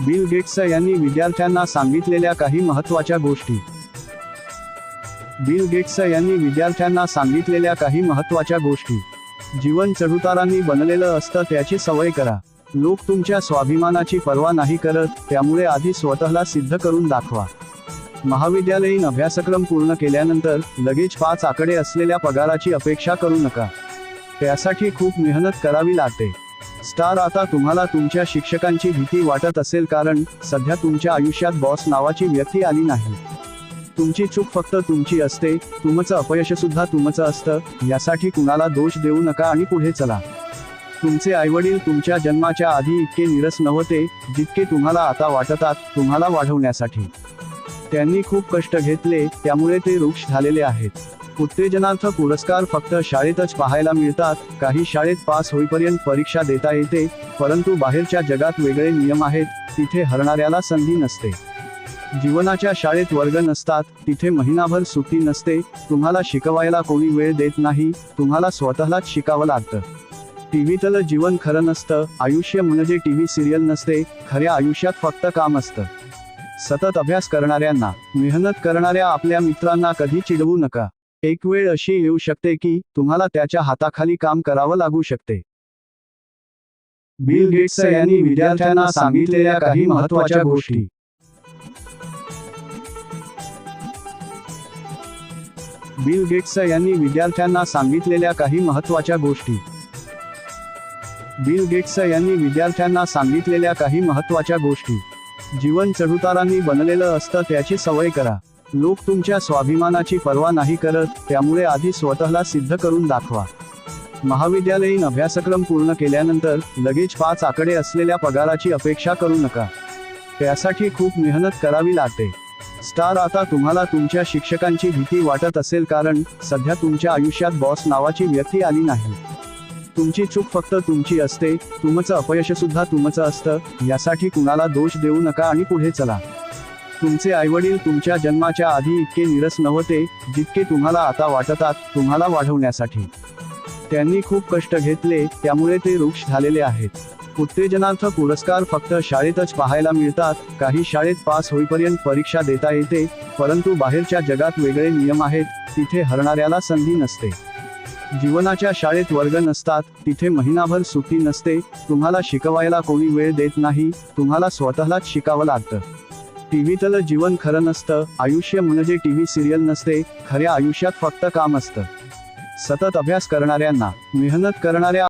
Bill Gates यांनी विद्यार्थ्यांना सांगितलेल्या काही महत्त्वाच्या गोष्टी. बिल गेट्स यांनी विद्यार्थ्यांना सांगितलेल्या काही महत्त्वाच्या गोष्टी. जीवन चढउतारांनी बनलेलं असतं त्याची सवय करा. लोक तुमच्या स्वाभिमानाची पर्वा नाही करत त्यामुळे आधी स्वतःला सिद्ध करून दाखवा. महाविद्यालयीन अभ्यासक्रम पूर्ण केल्यानंतर लगेच पाच आकडे असलेल्या पगाराची अपेक्षा करू नका. त्यासाठी खूप मेहनत करावी लागते. स्टार आता तुम्हाला तुमच्या शिक्षकांची भीती वाटत असेल कारण सध्या तुमच्या आयुष्यात बॉस नावाची व्यक्ती आली नाही. तुमची चूक फक्त तुमची असते तुमचं अपयश सुद्धा तुमचं असतं यासाठी कुणाला दोष देऊ नका आणि पुढे चला. तुमचे आईवडील तुमच्या जन्माच्या आधी इतके निरस नव्हते जितके तुम्हाला आता वाटतात तुम्हाला वाढवण्यासाठी. त्यांनी खूप कष्ट घेतले त्यामुळे ते वृक्ष झालेले आहेत. उत्तेजनार्थ पुरस्कार फक्त शाळेतच पाहायला मिळतात. काही शाळेत पास होईपर्यंत परीक्षा देता येते परंतु बाहेरच्या जगात वेगळे नियम आहेत तिथे हरणाऱ्याला संधी नसते. जीवनाच्या शाळेत वर्ग नसतात तिथे महिनाभर सुट्टी नसते तुम्हाला शिकवायला कोणी वेळ देत नाही तुम्हाला स्वतःलाच शिकावं लागतं. टीव्हीतलं जीवन खरं नसतं आयुष्य म्हणजे टीव्ही सिरियल नसते खऱ्या आयुष्यात फक्त काम असतं. सतत अभ्यास करणाऱ्यांना मेहनत करणाऱ्या आपल्या मित्रांना कधी चिडवू नका. एक वेळ अशी येऊ शकते की तुम्हाला त्याच्या हाताखाली काम करावं लागू शकते. बिल गेट्स यांनी विद्यार्थ्यांना सांगितलेल्या काही महत्त्वाच्या गोष्टी. बिल गेट्स यांनी विद्यार्थ्यांना सांगितलेल्या काही महत्त्वाच्या गोष्टी. बिल गेट्स यांनी विद्यार्थ्यांना सांगितलेल्या काही महत्त्वाच्या गोष्टी. जीवन चढउतारांनी बनलेलं असतं त्याची सवय करा. लोक तुमच्या स्वाभिमानाची पर्वा नाही करत त्यामुळे आधी स्वतःला सिद्ध करून दाखवा. महाविद्यालयीन अभ्यासक्रम पूर्ण केल्यानंतर लगेच पाच आकडे असलेल्या पगाराची अपेक्षा करू नका. त्यासाठी खूप मेहनत करावी लागते. स्टार आता तुम्हाला तुमच्या शिक्षकांची भीती वाटत असेल कारण सध्या तुमच्या आयुष्यात बॉस नावाची व्यक्ती आली नाही. तुमची चूक फक्त तुमची असते तुमचं अपयश सुद्धा तुमचं असतं यासाठी कुणाला दोष देऊ नका आणि पुढे चला. तुमचे आईवडील तुमच्या जन्माच्या आधी इतके निरस नव्हते जितके तुम्हाला आता वाटतात तुम्हाला वाढवण्यासाठी. त्यांनी खूप कष्ट घेतले त्यामुळे ते वृक्ष झालेले आहेत. उत्तेजनार्थ पुरस्कार फक्त शाळेतच पाहायला मिळतात काही शाळेत पास होईपर्यंत परीक्षा देता येते परंतु बाहेरच्या जगात वेगळे नियम आहेत तिथे हरणाऱ्याला संधी नसते. जीवनाच्या शाळेत वर्ग नसतात तिथे महिनाभर सुट्टी नसते तुम्हाला शिकवायला कोणी वेळ देत नाही तुम्हाला स्वतःलाच शिकावं लागतं. टीव्हीतलं जीवन खरं नसतं आयुष्य म्हणजे टीव्ही सिरियल नसते खऱ्या आयुष्यात फक्त काम असतं. सतत अभ्यास करणाऱ्यांना मेहनत करणाऱ्या